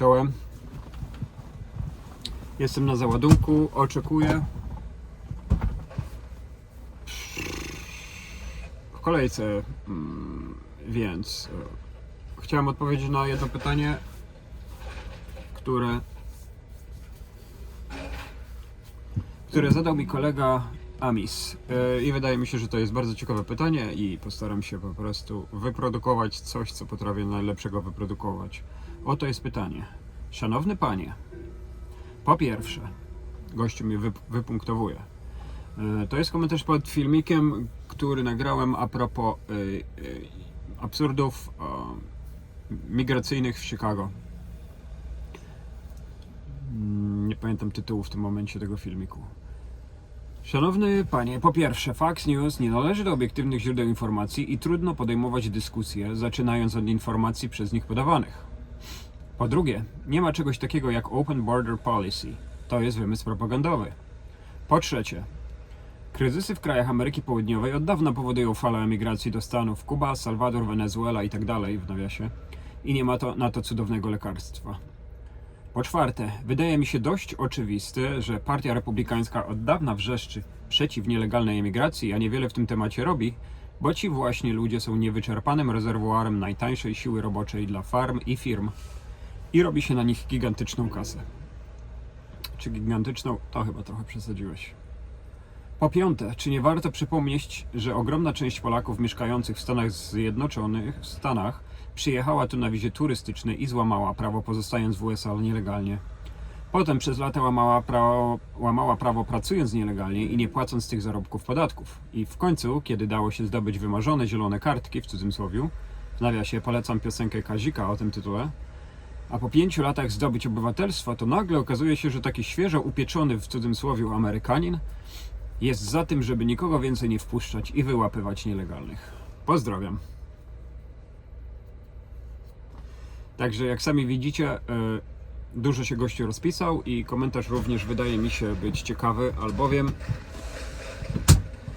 Czołem. Jestem na załadunku, oczekuję. W kolejce, mm, więc e, chciałem odpowiedzieć na jedno pytanie, które, które zadał mi kolega Amis. E, I wydaje mi się, że to jest bardzo ciekawe pytanie i postaram się po prostu wyprodukować coś, co potrafię najlepszego wyprodukować. Oto jest pytanie. Szanowny panie, po pierwsze, gościu mnie wyp- wypunktowuje. E, To jest komentarz pod filmikiem, który nagrałem a propos e, e, absurdów migracyjnych w Chicago. Mm, Nie pamiętam tytułu w tym momencie tego filmiku. Szanowny panie, po pierwsze, Fox News nie należy do obiektywnych źródeł informacji i trudno podejmować dyskusje, zaczynając od informacji przez nich podawanych. Po drugie, nie ma czegoś takiego jak Open Border Policy. To jest wymysł propagandowy. Po trzecie, kryzysy w krajach Ameryki Południowej od dawna powodują falę emigracji do Stanów, Kuba, Salwador, Wenezuela i tak w nawiasie. I nie ma to, na to cudownego lekarstwa. Po czwarte, wydaje mi się dość oczywiste, że Partia Republikańska od dawna wrzeszczy przeciw nielegalnej emigracji, a niewiele w tym temacie robi, bo ci właśnie ludzie są niewyczerpanym rezerwuarem najtańszej siły roboczej dla farm i firm i robi się na nich gigantyczną kasę. Czy gigantyczną? To chyba trochę przesadziłeś. Po piąte, czy nie warto przypomnieć, że ogromna część Polaków mieszkających w Stanach Zjednoczonych, w Stanach, przyjechała tu na wizie turystycznej i złamała prawo, pozostając w USA nielegalnie. Potem przez lata łamała prawo, łamała prawo pracując nielegalnie i nie płacąc tych zarobków podatków. I w końcu, kiedy dało się zdobyć wymarzone zielone kartki, w cudzysłowie, w nawiasie polecam piosenkę Kazika o tym tytule, a po pięciu latach zdobyć obywatelstwa, to nagle okazuje się, że taki świeżo upieczony w cudzysłowie Amerykanin jest za tym, żeby nikogo więcej nie wpuszczać i wyłapywać nielegalnych. Pozdrawiam. Także jak sami widzicie, e, dużo się gościu rozpisał i komentarz również wydaje mi się być ciekawy, albowiem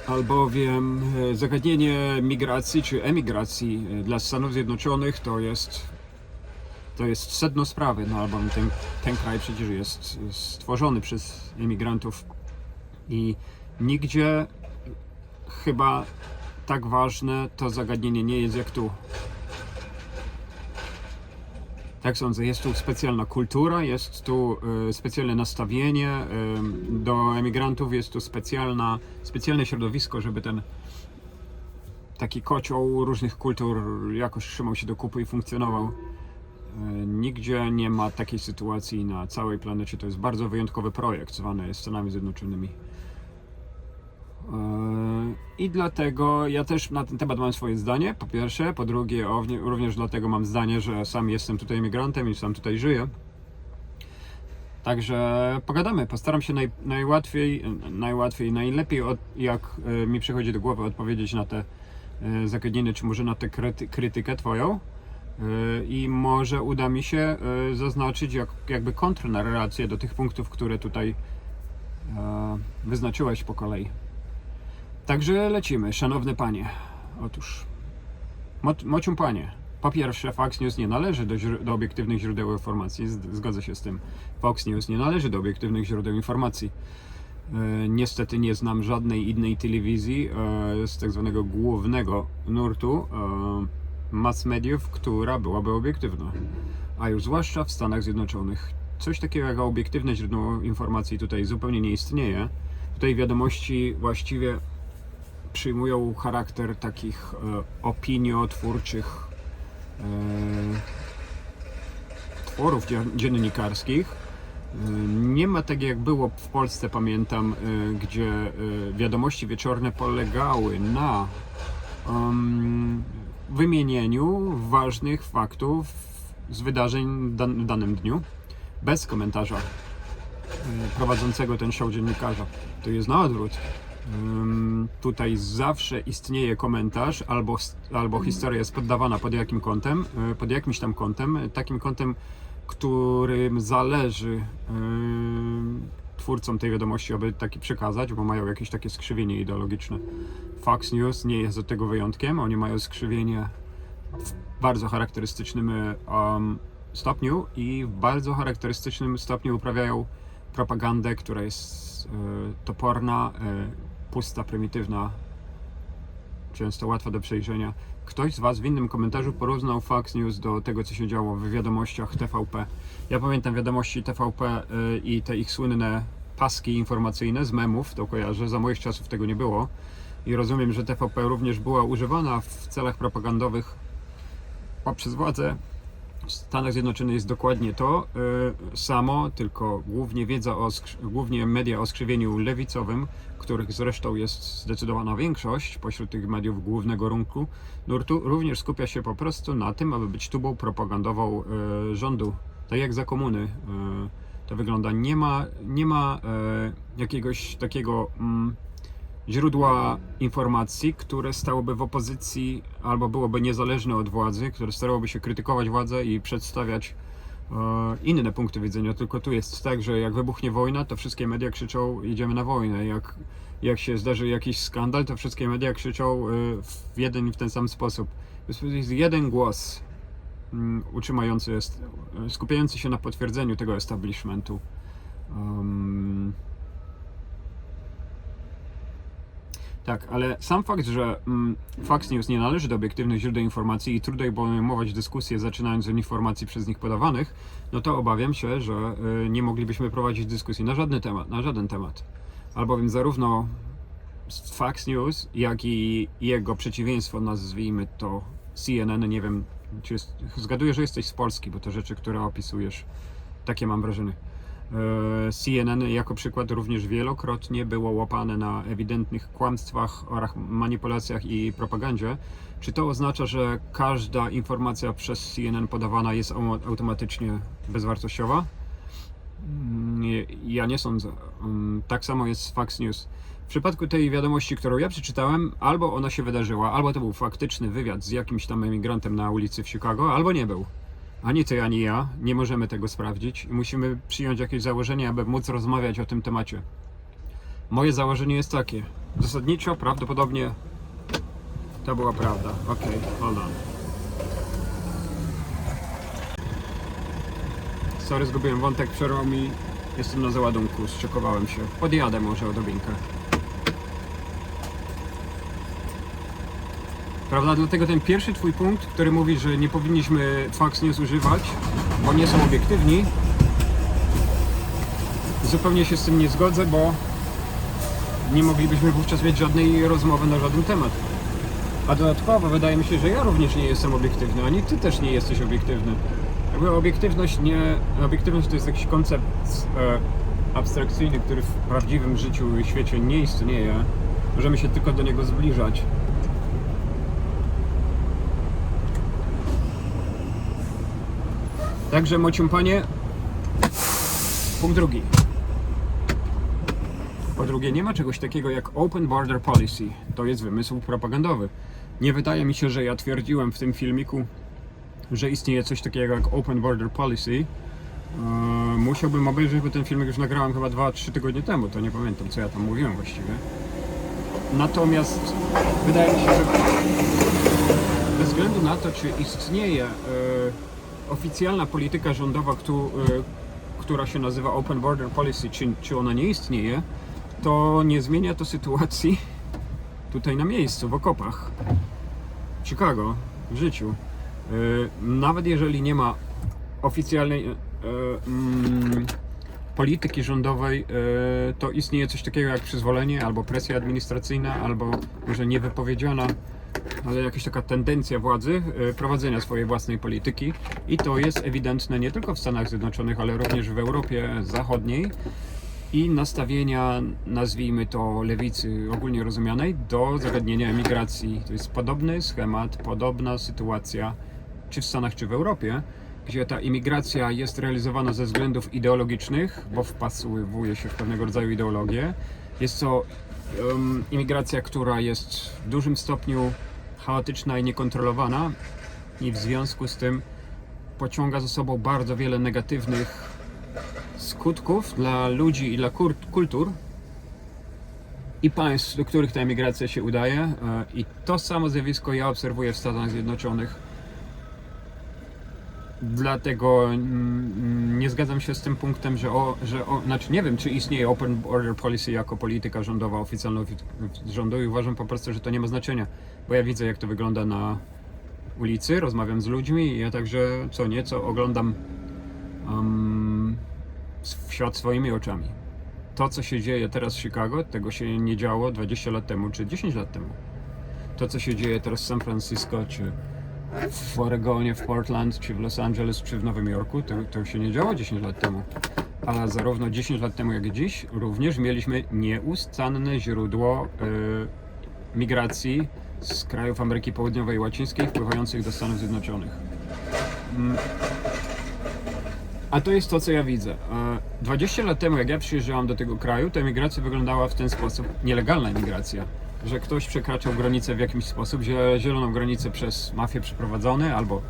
albowiem e, zagadnienie migracji czy emigracji e, dla Stanów Zjednoczonych to jest to jest sedno sprawy, no albowiem ten, ten kraj przecież jest stworzony przez emigrantów i nigdzie chyba tak ważne to zagadnienie nie jest jak tu. Tak sądzę, jest tu specjalna kultura, jest tu e, specjalne nastawienie e, do emigrantów, jest tu specjalna, specjalne środowisko, żeby ten taki kocioł różnych kultur jakoś trzymał się do kupy i funkcjonował. E, Nigdzie nie ma takiej sytuacji na całej planecie. To jest bardzo wyjątkowy projekt, zwany jest Stanami Zjednoczonymi. E, I dlatego ja też na ten temat mam swoje zdanie, po pierwsze. Po drugie, również dlatego mam zdanie, że sam jestem tutaj emigrantem i sam tutaj żyję. Także pogadamy. Postaram się naj, najłatwiej, najłatwiej, najlepiej, od, jak e, mi przychodzi do głowy, odpowiedzieć na te zagadnienie, czy może na tę kryty, krytykę Twoją. E, I może uda mi się e, zaznaczyć jak, jakby kontrnarrację do tych punktów, które tutaj e, wyznaczyłeś po kolei. Także lecimy, szanowne panie. Otóż, Mo- panie. Po pierwsze, Fox News nie należy do, do obiektywnych źródeł informacji. Z- Zgodzę się z tym. Fox News nie należy do obiektywnych źródeł informacji. Niestety nie znam żadnej innej telewizji z tak zwanego głównego nurtu mass mediów, która byłaby obiektywna. A już zwłaszcza w Stanach Zjednoczonych. Coś takiego jak obiektywne źródło informacji tutaj zupełnie nie istnieje. Tutaj wiadomości właściwie przyjmują charakter takich e, opiniotwórczych e, tworów dzie- dziennikarskich. E, Nie ma tak jak było w Polsce, pamiętam, e, gdzie e, wiadomości wieczorne polegały na em, wymienieniu ważnych faktów z wydarzeń w danym dniu bez komentarza e, prowadzącego ten show dziennikarza. To jest na odwrót. Tutaj zawsze istnieje komentarz, albo, albo historia jest poddawana pod jakim kątem, y, pod jakimś tam kątem, takim kątem, którym zależy twórcom tej wiadomości, aby taki przekazać, bo mają jakieś takie skrzywienie ideologiczne. Fox News nie jest do tego wyjątkiem, oni mają skrzywienie w bardzo charakterystycznym, y, um, stopniu i w bardzo charakterystycznym stopniu uprawiają propagandę, która jest e, toporna, e, pusta, prymitywna, często łatwa do przejrzenia. Ktoś z Was w innym komentarzu porównał Fox News do tego, co się działo w wiadomościach TVP. Ja pamiętam wiadomości TVP y, i te ich słynne paski informacyjne z memów, to kojarzę, za moich czasów tego nie było. I rozumiem, że TVP również była używana w celach propagandowych poprzez władzę. W Stanach Zjednoczonych jest dokładnie to y, samo, tylko głównie wiedza o, głównie media o skrzywieniu lewicowym, których zresztą jest zdecydowana większość pośród tych mediów głównego rynku, nurtu, również skupia się po prostu na tym, aby być tubą propagandową y, rządu. Tak jak za komuny y, to wygląda. Nie ma, nie ma y, jakiegoś takiego mm, źródła informacji, które stałoby w opozycji albo byłoby niezależne od władzy, które starałoby się krytykować władzę i przedstawiać e, inne punkty widzenia. Tylko tu jest tak, że jak wybuchnie wojna, to wszystkie media krzyczą idziemy na wojnę. Jak, jak się zdarzy jakiś skandal, to wszystkie media krzyczą e, w jeden i w ten sam sposób. Jest- jeden głos mm, utrzymający, e, skupiający się na potwierdzeniu tego establishmentu. Um, Tak, ale sam fakt, że mm, Fox News nie należy do obiektywnych źródeł informacji i trudno jej podejmować dyskusje zaczynając od informacji przez nich podawanych, no to obawiam się, że y, nie moglibyśmy prowadzić dyskusji na żadny temat, na żaden temat. Albowiem zarówno Fox News, jak i jego przeciwieństwo, nazwijmy to CNN, nie wiem, czy jest, zgaduję, że jesteś z Polski, bo to rzeczy, które opisujesz, takie mam wrażenie. E, CNN jako przykład również wielokrotnie było łapane na ewidentnych kłamstwach oraz manipulacjach i propagandzie. Czy to oznacza, że każda informacja przez CNN podawana jest au- automatycznie bezwartościowa? Mm, ja nie sądzę. Mm, Tak samo jest z Fox News. W przypadku tej wiadomości, którą ja przeczytałem, albo ona się wydarzyła, albo to był faktyczny wywiad z jakimś tam emigrantem na ulicy w Chicago, albo nie był. Ani ty, ani ja nie możemy tego sprawdzić i musimy przyjąć jakieś założenie, aby móc rozmawiać o tym temacie. Moje założenie jest takie. Zasadniczo prawdopodobnie to była prawda. Okej, hold on. Sorry, zgubiłem wątek, przerwał mi. Jestem na załadunku, zczekowałem się. Podjadę może odrobinkę. Prawda? Dlatego ten pierwszy twój punkt, który mówi, że nie powinniśmy Fox News używać, bo nie są obiektywni, zupełnie się z tym nie zgodzę, bo nie moglibyśmy wówczas mieć żadnej rozmowy na żaden temat. A dodatkowo wydaje mi się, że ja również nie jestem obiektywny, ani ty też nie jesteś obiektywny. Jakby obiektywność nie... Obiektywność to jest jakiś koncept e, abstrakcyjny, który w prawdziwym życiu i świecie nie istnieje. Możemy się tylko do niego zbliżać. Także mociumpanie, punkt drugi. Po drugie, nie ma czegoś takiego jak Open Border Policy. To jest wymysł propagandowy. Nie wydaje mi się, że ja twierdziłem w tym filmiku, że istnieje coś takiego jak Open Border Policy. Eee, musiałbym obejrzeć, bo ten filmik już nagrałem chyba 2-3 tygodnie temu, to nie pamiętam co ja tam mówiłem właściwie. Natomiast wydaje mi się, że bez względu na to, czy istnieje e, oficjalna polityka rządowa, e, która się nazywa Open Border Policy, czy, czy ona nie istnieje, to nie zmienia to sytuacji tutaj na miejscu, w okopach. w Chicago, w życiu. E, nawet jeżeli nie ma oficjalnej e, mm, polityki rządowej, to istnieje coś takiego jak przyzwolenie, albo presja administracyjna, albo może niewypowiedziana ale jakaś taka tendencja władzy e, prowadzenia swojej własnej polityki i to jest ewidentne nie tylko w Stanach Zjednoczonych, ale również w Europie Zachodniej i nastawienia, nazwijmy to lewicy ogólnie rozumianej, do zagadnienia emigracji. To jest podobny schemat, podobna sytuacja, czy w Stanach, czy w Europie, gdzie ta imigracja jest realizowana ze względów ideologicznych, bo wpasowuje się w pewnego rodzaju ideologię. Jest to imigracja, która jest w dużym stopniu chaotyczna i niekontrolowana i w związku z tym pociąga za sobą bardzo wiele negatywnych skutków dla ludzi i dla kultur i państw, do których ta emigracja się udaje. E, I to samo zjawisko ja obserwuję w Stanach Zjednoczonych. Dlatego mm, nie zgadzam się z tym punktem, że, o, że o, znaczy nie wiem, czy istnieje Open Border Policy jako polityka rządowa oficjalna ofi- rządu i uważam po prostu, że to nie ma znaczenia, bo ja widzę jak to wygląda na ulicy, rozmawiam z ludźmi ja także co nieco oglądam um, świat swoimi oczami. To, co się dzieje teraz w Chicago, tego się nie działo 20 lat temu czy 10 lat temu. To, co się dzieje teraz w San Francisco, czy w Oregonie, w Portland, czy w Los Angeles, czy w Nowym Jorku, to, to się nie działo 10 lat temu. A zarówno 10 lat temu, jak i dziś, również mieliśmy nieustanne źródło e, migracji z krajów Ameryki Południowej i Łacińskiej wpływających do Stanów Zjednoczonych. Mm. A to jest to, co ja widzę. E, 20 lat temu, jak ja przyjeżdżałam do tego kraju, to emigracja wyglądała w ten sposób, nielegalna emigracja, że ktoś przekraczał granicę w jakiś sposób, zie- zieloną granicę przez mafię przeprowadzony albo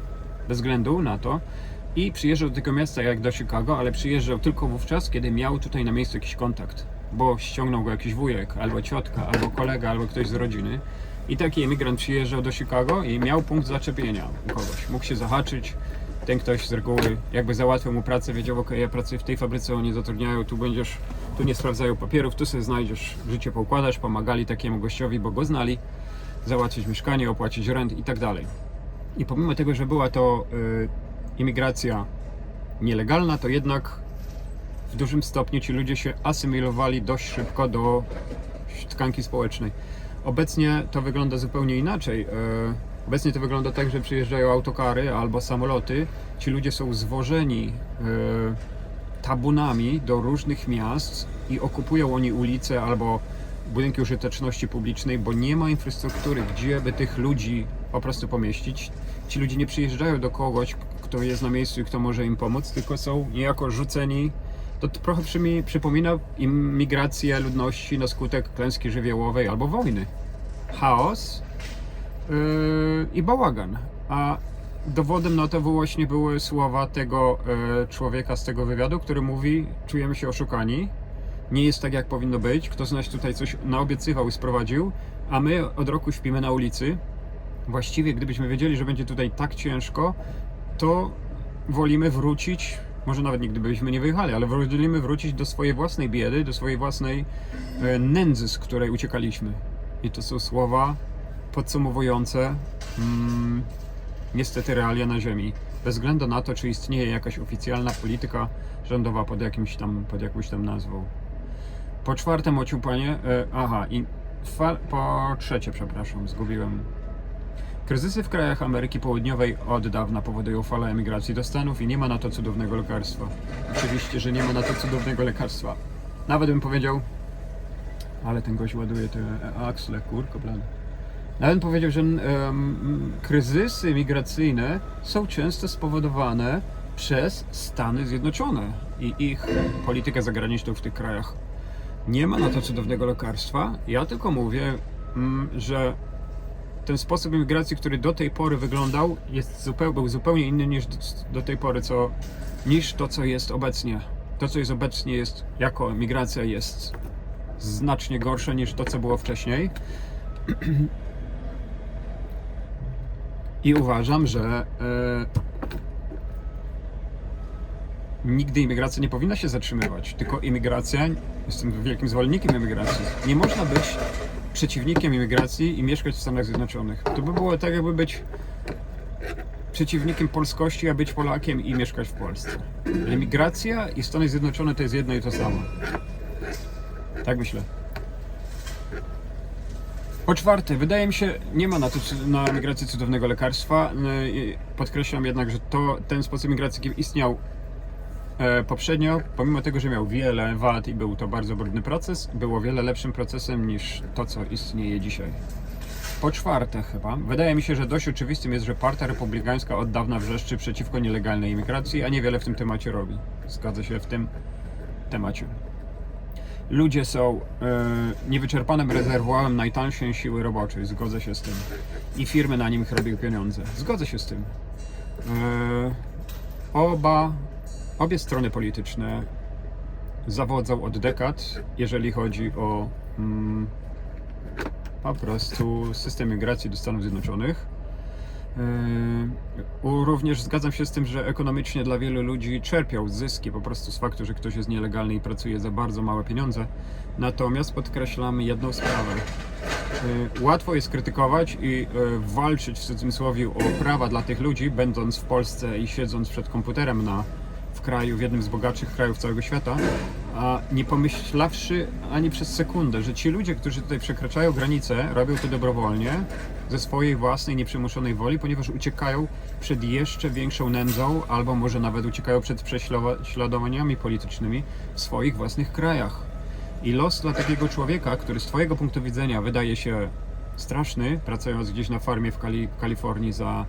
bez względu na to i przyjeżdżał do tego miasta jak do Chicago, ale przyjeżdżał tylko wówczas, kiedy miał tutaj na miejscu jakiś kontakt, bo ściągnął go jakiś wujek, albo ciotka, albo kolega, albo ktoś z rodziny. I taki emigrant przyjeżdżał do Chicago i miał punkt zaczepienia u kogoś. Mógł się zahaczyć, ten ktoś z reguły jakby załatwiał mu pracę, wiedział, ok, ja pracuję w tej fabryce, oni zatrudniają, tu będziesz, tu nie sprawdzają papierów, tu sobie znajdziesz, życie poukładasz, pomagali takiemu gościowi, bo go znali, załatwić mieszkanie, opłacić rent i tak dalej. I pomimo tego, że była to y, imigracja nielegalna, to jednak w dużym stopniu ci ludzie się asymilowali dość szybko do tkanki społecznej. Obecnie to wygląda zupełnie inaczej. E, Obecnie to wygląda tak, że przyjeżdżają autokary albo samoloty. Ci ludzie są zwożeni e, tabunami do różnych miast i okupują oni ulice albo budynki użyteczności publicznej, bo nie ma infrastruktury, gdzie by tych ludzi po prostu pomieścić. Ci ludzie nie przyjeżdżają do kogoś, kto jest na miejscu i kto może im pomóc, tylko są niejako rzuceni. To trochę przypomina im migrację ludności na skutek klęski żywiołowej albo wojny. Chaos yy, i bałagan. A dowodem na to właśnie były słowa tego e, człowieka z tego wywiadu, który mówi: Czujemy się oszukani, nie jest tak jak powinno być. Kto z nas tutaj coś naobiecywał i sprowadził, a my od roku śpimy na ulicy. Właściwie, gdybyśmy wiedzieli, że będzie tutaj tak ciężko, to wolimy wrócić. Może nawet nigdy byśmy nie wyjechali, ale wolimy wrócić do swojej własnej biedy, do swojej własnej e, nędzy, z której uciekaliśmy. I to są słowa podsumowujące mm, niestety realia na Ziemi. Bez względu na to, czy istnieje jakaś oficjalna polityka rządowa pod, jakimś tam, pod jakąś tam nazwą. Po czwarte, mociu panie, e, aha, i po trzecie, przepraszam, zgubiłem. Kryzysy w krajach Ameryki Południowej od dawna powodują falę emigracji do Stanów i nie ma na to cudownego lekarstwa. Oczywiście, że nie ma na to cudownego lekarstwa. Nawet bym powiedział, ale ten gość ładuje te aksle, kurko blady. Nawet bym powiedział, że em, kryzysy migracyjne są często spowodowane przez Stany Zjednoczone i ich politykę zagraniczną w tych krajach. Nie ma na to cudownego lekarstwa. Ja tylko mówię, że ten sposób imigracji, który do tej pory wyglądał, jest był zupełnie inny niż do tej pory, co, niż to, co jest obecnie. To, co jest obecnie, jest jako migracja, jest znacznie gorsze niż to, co było wcześniej. I uważam, że e, nigdy imigracja nie powinna się zatrzymywać, tylko imigracja, jestem wielkim zwolennikiem imigracji, nie można być przeciwnikiem imigracji i mieszkać w Stanach Zjednoczonych. To by było tak, jakby być przeciwnikiem polskości, a być Polakiem i mieszkać w Polsce. Emigracja i Stany Zjednoczone to jest jedno i to samo. Tak myślę. Po czwarte, wydaje mi się, nie ma na, to, na migracji cudownego lekarstwa. I Podkreślam jednak, że to, ten sposób migracji, istniał e, poprzednio, pomimo tego, że miał wiele wad i był to bardzo brudny proces, było wiele lepszym procesem niż to, co istnieje dzisiaj. Po czwarte chyba, wydaje mi się, że dość oczywistym jest, że Partia Republikańska od dawna wrzeszczy przeciwko nielegalnej imigracji, a niewiele w tym temacie robi. Zgadza się w tym temacie. Ludzie są e, niewyczerpanym rezerwuarem najtańszej siły roboczej, zgodzę się z tym. I firmy na nim robią pieniądze. Zgodzę się z tym. E, oba, obie strony polityczne zawodzą od dekad, jeżeli chodzi o mm, po prostu system migracji do Stanów Zjednoczonych. Yy, Również zgadzam się z tym, że ekonomicznie dla wielu ludzi czerpią zyski po prostu z faktu, że ktoś jest nielegalny i pracuje za bardzo małe pieniądze. Natomiast podkreślamy jedną sprawę. Yy, Łatwo jest krytykować i yy, walczyć w cudzysłowie o prawa dla tych ludzi, będąc w Polsce i siedząc przed komputerem na, w kraju, w jednym z bogatszych krajów całego świata, a nie pomyślawszy ani przez sekundę, że ci ludzie, którzy tutaj przekraczają granice, robią to dobrowolnie, ze swojej własnej, nieprzymuszonej woli, ponieważ uciekają przed jeszcze większą nędzą, albo może nawet uciekają przed prześladowaniami politycznymi w swoich własnych krajach. I los dla takiego człowieka, który z Twojego punktu widzenia wydaje się straszny, pracując gdzieś na farmie w Kali- Kalifornii za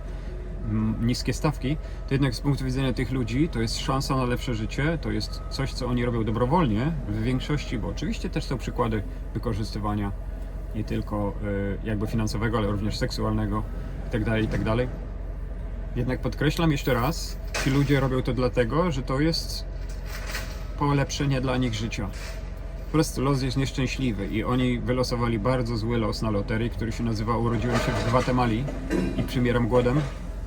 mm, niskie stawki, to jednak z punktu widzenia tych ludzi to jest szansa na lepsze życie, to jest coś, co oni robią dobrowolnie w większości, bo oczywiście też są przykłady wykorzystywania nie tylko y, jakby finansowego, ale również seksualnego itd., itd. Jednak podkreślam jeszcze raz, ci ludzie robią to dlatego, że to jest polepszenie dla nich życia. Po prostu los jest nieszczęśliwy i oni wylosowali bardzo zły los na loterii, który się nazywa Urodziłem się w Gwatemali i przymieram głodem.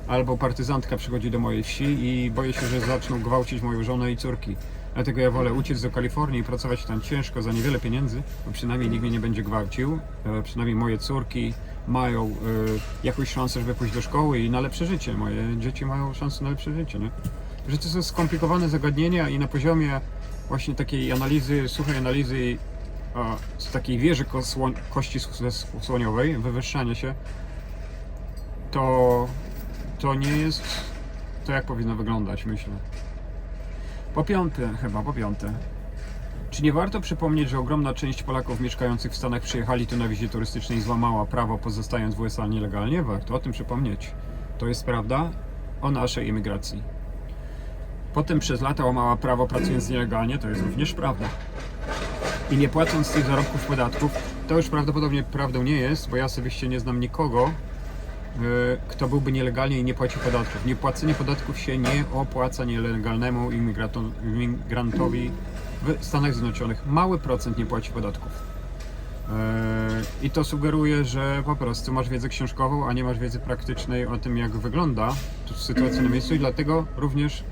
Albo partyzantka przychodzi do mojej wsi i boję się, że zaczną gwałcić moją żonę i córki. Dlatego ja wolę uciec do Kalifornii i pracować tam ciężko za niewiele pieniędzy, bo przynajmniej nikt mnie nie będzie gwałcił. E, przynajmniej moje córki mają e, jakąś szansę, żeby pójść do szkoły i na lepsze życie. Moje dzieci mają szansę na lepsze życie, nie? Że to są skomplikowane zagadnienia i na poziomie właśnie takiej analizy, suchej analizy z takiej wieży kości słoniowej, wywyższania się, to, to nie jest to, jak powinno wyglądać, myślę. Po piąte, chyba po piąte. Czy nie warto przypomnieć, że ogromna część Polaków mieszkających w Stanach przyjechali tu na wizie turystycznej i złamała prawo, pozostając w USA nielegalnie? Warto o tym przypomnieć. To jest prawda o naszej imigracji. Potem przez lata łamała prawo pracując nielegalnie, to jest również prawda. I nie płacąc tych zarobków podatków, to już prawdopodobnie prawdą nie jest, bo ja osobiście nie znam nikogo, kto byłby nielegalnie i nie płaci podatków. Niepłacenie podatków się nie opłaca nielegalnemu imigrantowi w Stanach Zjednoczonych. Mały procent nie płaci podatków. E, I to sugeruje, że po prostu masz wiedzę książkową, a nie masz wiedzy praktycznej o tym, jak wygląda tu sytuacja na miejscu i dlatego również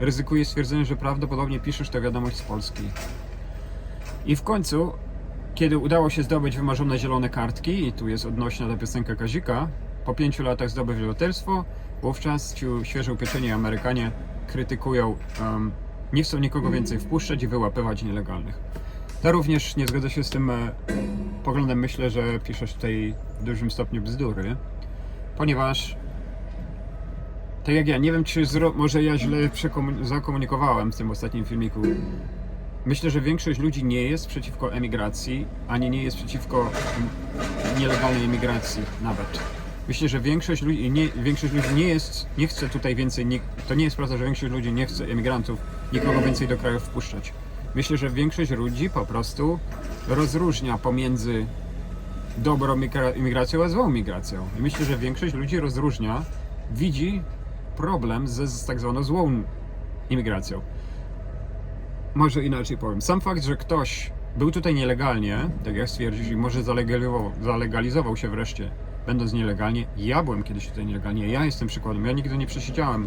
ryzykuję stwierdzenie, że prawdopodobnie piszesz tę wiadomość z Polski. I w końcu, kiedy udało się zdobyć wymarzone zielone kartki, i tu jest odnośna ta piosenka Kazika, po pięciu latach zdobyć obywatelstwo, wówczas ci świeżo upieczeni Amerykanie krytykują, um, nie chcą nikogo więcej wpuszczać i wyłapywać nielegalnych. To również nie zgodzę się z tym e, poglądem, myślę, że piszesz tutaj w dużym stopniu bzdury, ponieważ tak jak ja, nie wiem czy może ja źle zakomunikowałem w tym ostatnim filmiku. Myślę, że większość ludzi nie jest przeciwko emigracji, ani nie jest przeciwko nielegalnej emigracji nawet. Myślę, że większość ludzi nie, większość ludzi nie jest, nie chce tutaj więcej, nie, to nie jest prawda, że większość ludzi nie chce emigrantów, nikogo więcej do kraju wpuszczać. Myślę, że większość ludzi po prostu rozróżnia pomiędzy dobrą migra- imigracją, a złą migracją. I myślę, że większość ludzi rozróżnia, widzi problem ze, z tak zwaną złą imigracją. Może inaczej powiem. Sam fakt, że ktoś był tutaj nielegalnie, tak jak stwierdzisz, i może zalegalizował, zalegalizował się wreszcie, będąc nielegalnie. Ja byłem kiedyś tutaj nielegalnie, ja jestem przykładem. Ja nigdy nie przesiedziałem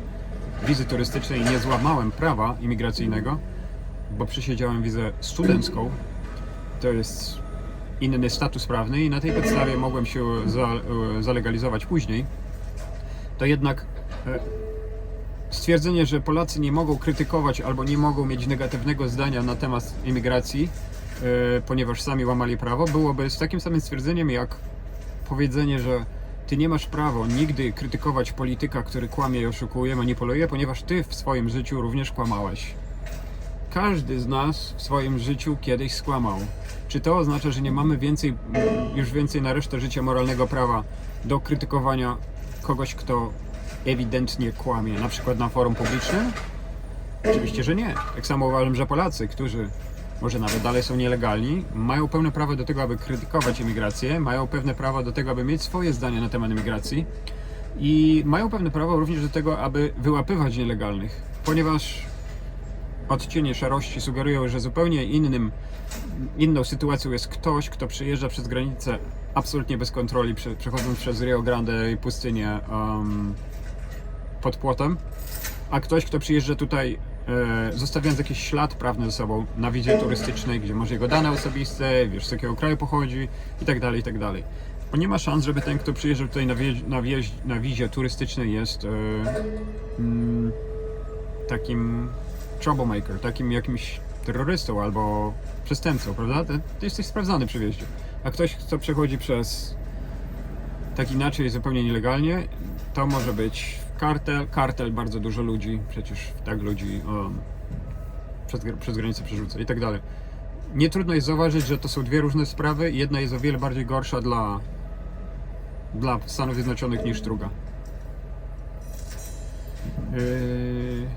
wizy turystycznej i nie złamałem prawa imigracyjnego, bo przesiedziałem wizę studencką. To jest inny status prawny i na tej podstawie mogłem się e, zalegalizować później. To jednak e, stwierdzenie, że Polacy nie mogą krytykować albo nie mogą mieć negatywnego zdania na temat imigracji, e, ponieważ sami łamali prawo, byłoby z takim samym stwierdzeniem jak powiedzenie, że ty nie masz prawa nigdy krytykować polityka, który kłamie i oszukuje, manipuluje, ponieważ ty w swoim życiu również kłamałeś. Każdy z nas w swoim życiu kiedyś skłamał. Czy to oznacza, że nie mamy więcej, już więcej na resztę życia moralnego prawa do krytykowania kogoś, kto ewidentnie kłamie, na przykład na forum publicznym? Oczywiście, że nie. Tak samo uważam, że Polacy, którzy może nawet dalej są nielegalni, mają pełne prawo do tego, aby krytykować imigrację, mają pewne prawo do tego, aby mieć swoje zdanie na temat imigracji. I mają pewne prawo również do tego, aby wyłapywać nielegalnych, ponieważ odcienie szarości sugerują, że zupełnie innym, inną sytuacją jest ktoś, kto przyjeżdża przez granicę absolutnie bez kontroli, prze, przechodząc przez Rio Grande i pustynię um, pod płotem, a ktoś, kto przyjeżdża tutaj zostawiając jakiś ślad prawny ze sobą na wizie turystycznej, gdzie masz jego dane osobiste, wiesz z jakiego kraju pochodzi i tak dalej, i tak. Bo nie ma szans, żeby ten, kto przyjeżdża tutaj na, wieś, na, wieś, na wizie turystycznej jest e, mm, takim troublemaker, takim jakimś terrorystą albo przestępcą, prawda? Ty, ty jesteś sprawdzany przy wjeździe. A ktoś, kto przechodzi przez tak inaczej, zupełnie nielegalnie, to może być kartel, kartel bardzo dużo ludzi, przecież tak ludzi um, przez, przez granicę przerzuca i tak dalej. Nie trudno jest zauważyć, że to są dwie różne sprawy. Jedna jest o wiele bardziej gorsza dla, dla Stanów Zjednoczonych niż druga. Yy,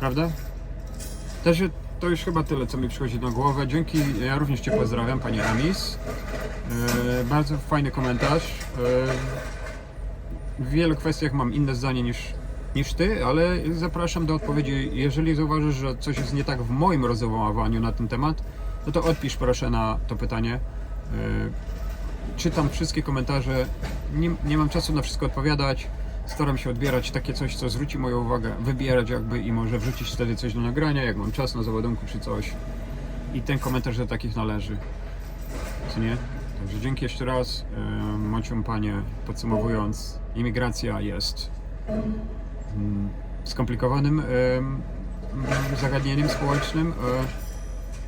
prawda? Także to już chyba tyle, co mi przychodzi na głowę. Dzięki, ja również Cię pozdrawiam, Pani Amis. Yy, bardzo fajny komentarz. Yy, w wielu kwestiach mam inne zdanie niż, niż Ty, ale zapraszam do odpowiedzi. Jeżeli zauważysz, że coś jest nie tak w moim rozumowaniu na ten temat, no to odpisz proszę na to pytanie. Yy, czytam wszystkie komentarze. Nie, nie mam czasu na wszystko odpowiadać. Staram się odbierać takie coś, co zwróci moją uwagę, wybierać jakby i może wrzucić wtedy coś do nagrania, jak mam czas na załadunku czy coś. I ten komentarz do takich należy. Co nie? Także dzięki jeszcze raz. Yy, Mocią Panie, podsumowując, imigracja jest mm, skomplikowanym em, zagadnieniem społecznym, e,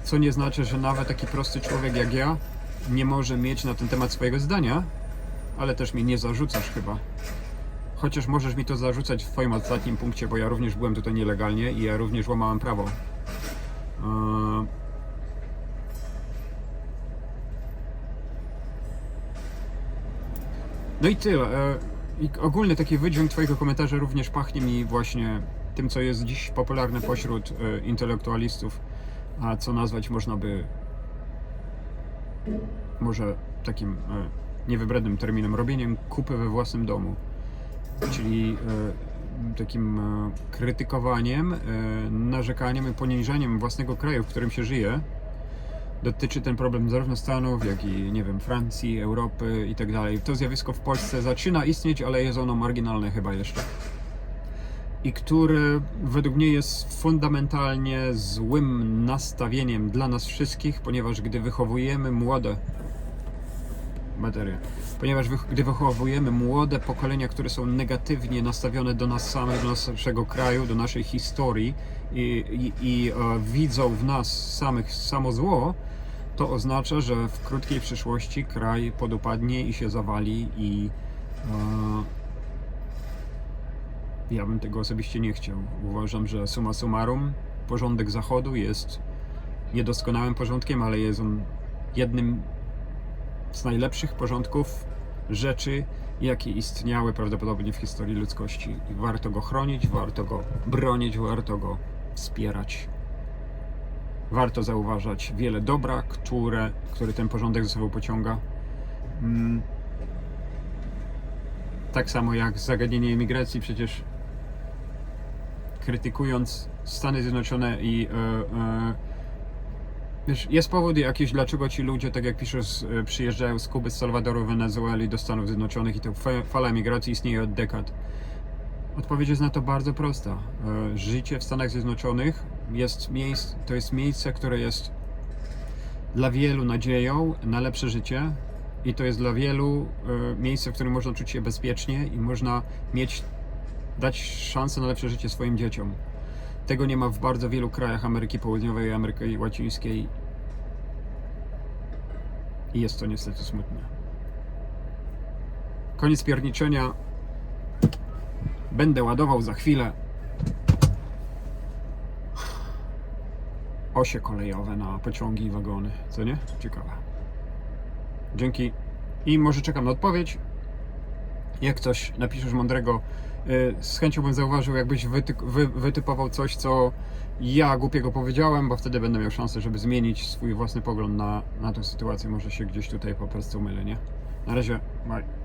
co nie znaczy, że nawet taki prosty człowiek jak ja nie może mieć na ten temat swojego zdania, ale też mi nie zarzucasz chyba. Chociaż możesz mi to zarzucać w Twoim ostatnim punkcie, bo ja również byłem tutaj nielegalnie i ja również łamałem prawo. No i tyle. E, I ogólny taki wydźwięk Twojego komentarza również pachnie mi właśnie tym, co jest dziś popularne pośród e, intelektualistów, a co nazwać można by może takim e, niewybrednym terminem robieniem kupy we własnym domu. Czyli takim krytykowaniem, narzekaniem i poniżaniem własnego kraju, w którym się żyje. Dotyczy ten problem zarówno Stanów, jak i nie wiem, Francji, Europy i tak dalej. To zjawisko w Polsce zaczyna istnieć, ale jest ono marginalne chyba jeszcze. I które według mnie jest fundamentalnie złym nastawieniem dla nas wszystkich, ponieważ gdy wychowujemy młode baterie. Ponieważ wych- gdy wychowujemy młode pokolenia, które są negatywnie nastawione do nas samych, do naszego kraju, do naszej historii i, i, i e, widzą w nas samych samo zło, to oznacza, że w krótkiej przyszłości kraj podupadnie i się zawali i e, ja bym tego osobiście nie chciał. Uważam, że summa summarum porządek Zachodu jest niedoskonałym porządkiem, ale jest on jednym z najlepszych porządków rzeczy, jakie istniały prawdopodobnie w historii ludzkości. Warto go chronić, warto go bronić, warto go wspierać. Warto zauważać wiele dobra, które, które ten porządek ze sobą pociąga. Mm. Tak samo jak zagadnienie imigracji, przecież krytykując Stany Zjednoczone i e, e, Wiesz, jest powód jakiś, dlaczego ci ludzie, tak jak piszesz, e, przyjeżdżają z Kuby, z Salwadoru, Wenezueli do Stanów Zjednoczonych i ta fa- fala emigracji istnieje od dekad. Odpowiedź jest na to bardzo prosta. Życie w Stanach Zjednoczonych jest miejsc, to jest miejsce, które jest dla wielu nadzieją na lepsze życie i to jest dla wielu e, miejsce, w którym można czuć się bezpiecznie i można mieć, dać szansę na lepsze życie swoim dzieciom. Tego nie ma w bardzo wielu krajach Ameryki Południowej i Ameryki Łacińskiej. I jest to niestety smutne. Koniec pierniczenia. Będę ładował za chwilę osie kolejowe na pociągi i wagony. Co nie? Ciekawe. Dzięki. I może czekam na odpowiedź. Jak coś napiszesz mądrego, y, z chęcią bym zauważył, jakbyś wyty- wy- wytypował coś, co ja głupiego powiedziałem, bo wtedy będę miał szansę, żeby zmienić swój własny pogląd na, na tę sytuację. Może się gdzieś tutaj po prostu mylę, nie? Na razie, bye.